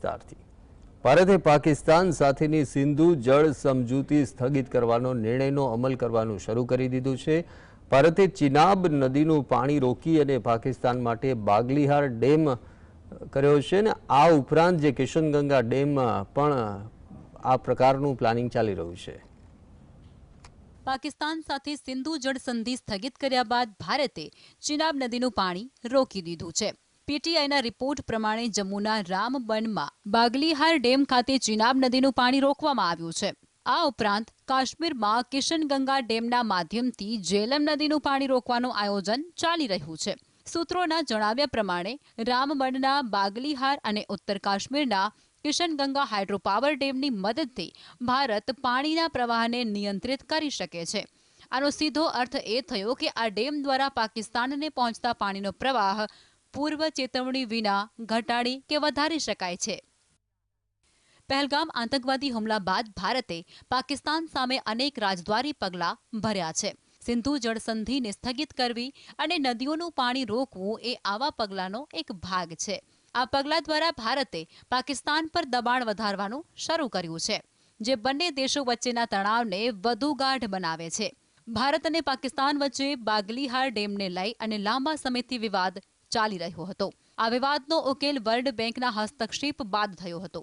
વિસ્તારથી. ભારતે પાકિસ્તાન સાથેની સિંધુ જળ સમજૂતી સ્થગિત કરવાનો નિર્ણયનો અમલ કરવાનું શરૂ કરી દીધું છે. ભારતે ચિનાબ નદીનું પાણી રોકી અને પાકિસ્તાન માટે બાગલીહાર ડેમ કર્યો છે ને આ ઉપરાંત જે કિશનગંગા ડેમ પણ આ પ્રકારનું પ્લાનિંગ ચાલી રહ્યું છે. પાકિસ્તાન સાથે સિંધુ જળ સંધિ સ્થગિત કર્યા બાદ ભારતે ચિનાબ નદીનું પાણી રોકી દીધું છે. પીટીઆઈના રિપોર્ટ પ્રમાણે જમ્મુના રામબનમાં બાગલીહાર ડેમ ખાતે ચિનાબ નદીનું પાણી રોકવામાં આવ્યું છે. આ ઉપરાંત કાશ્મીરમાં કિશનગંગા ડેમના માધ્યમથી જેલમ નદીનું પાણી રોકવાનું આયોજન ચાલી રહ્યું છે. સૂત્રોના જણાવ્યા પ્રમાણે રામબનના બાગલીહાર અને ઉત્તર કાશ્મીરના કિશનગંગા હાઇડ્રોપાવર ડેમની મદદથી ભારત પાણીના પ્રવાહને નિયંત્રિત કરી શકે છે. આનો સીધો અર્થ એ થયો કે આ ડેમ દ્વારા પાકિસ્તાનને પહોંચતા પાણીનો પ્રવાહ પૂર્વ ચેતવણી વિના ઘટાડી કે વધારી શકાય છે. પહેલગામ આતંકવાદી હુમલા બાદ ભારતે પાકિસ્તાન સામે અનેક રાજદ્વારી પગલાં ભર્યા છે. સિંધુ જળસંધિને સ્થગિત કરવી અને નદીઓનું પાણી રોકવું એ આવા પગલાંનો એક ભાગ છે. આ પગલાં દ્વારા ભારતે પાકિસ્તાન પર દબાણ વધારવાનું શરૂ કર્યું છે, જે બંને દેશો વચ્ચેના તણાવને વધુ ગાઢ બનાવે છે. ભારત અને પાકિસ્તાન વચ્ચે બાગલીહાર ડેમને લઈ અને લાંબા સમયથી વિવાદ ચાલી રહ્યો હતો. આ વિવાદનો ઉકેલ વર્લ્ડ બેંકના હસ્તક્ષેપ બાદ થયો હતો.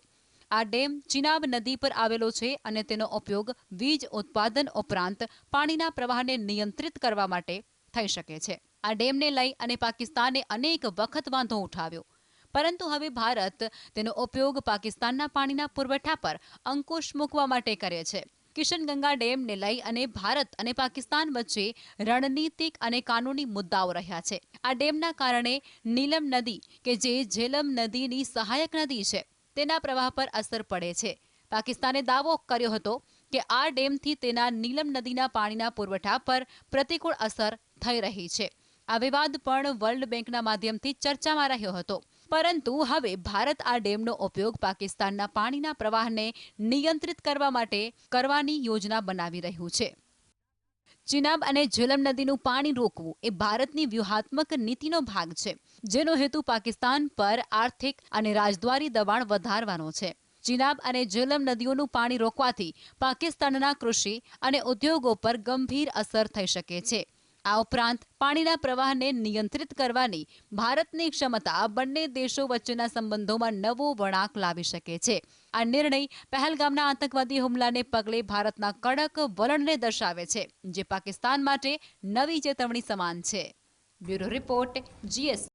આ ડેમ ચિનાબ નદી પર આવેલો છે અને તેનો ઉપયોગ વીજ ઉત્પાદન ઉપરાંત પાણીના પ્રવાહને નિયંત્રિત કરવા માટે થઈ શકે છે. આ ડેમને લઈ અને પાકિસ્તાને અનેક વખત વાંધો ઉઠાવ્યો. પરંતુ હવે ભારત તેનો ઉપયોગ પાકિસ્તાનના પાણીના પુરવઠા પર અંકુશ મૂકવા માટે કરે છે. કિશનગંગા ડેમને લઈ અને ભારત અને પાકિસ્તાન વચ્ચે રણનીતિક અને કાનૂની મુદ્દાઓ રહ્યા છે. આ ડેમના કારણે નીલમ નદી કે જે ઝેલમ નદીની સહાયક નદી છે, તેના પ્રવાહ પર અસર પડે છે. પાકિસ્તાને દાવો કર્યો હતો કે આ ડેમથી તેના નીલમ નદીના પાણીના પુરવઠા પર પ્રતિકૂળ અસર થઈ રહી છે. આ વિવાદ પણ વર્લ્ડ બેંકના માધ્યમથી ચર્ચામાં રહ્યો હતો. પરંતુ હવે ભારત આ ડેમનો ઉપયોગ પાકિસ્તાનના પાણીના પ્રવાહને નિયંત્રિત કરવા માટે કરવાની યોજના બનાવી રહ્યું છે. ચિનાબ અને ઝેલમ નદીનું પાણી રોકવું એ ભારતની વ્યૂહાત્મક નીતિનો ભાગ છે, જેનો હેતુ પાકિસ્તાન પર આર્થિક અને રાજદ્વારી દબાણ વધારવાનો છે. ચિનાબ અને ઝેલમ નદીઓનું પાણી રોકવાથી પાકિસ્તાનના કૃષિ અને ઉદ્યોગો પર ગંભીર અસર થઈ શકે છે. આ ઉપરાંત પાણીના પ્રવાહને નિયંત્રિત કરવાની ભારતની ક્ષમતા બંને દેશો વચ્ચેના સંબંધોમાં નવો વળાંક લાવી શકે છે. આ નિર્ણય પહેલગામના આતંકવાદી હુમલાને પગલે ભારતના કડક વલણને દર્શાવે છે, જે પાકિસ્તાન માટે નવી ચેતવણી સમાન છે. Bureau report GS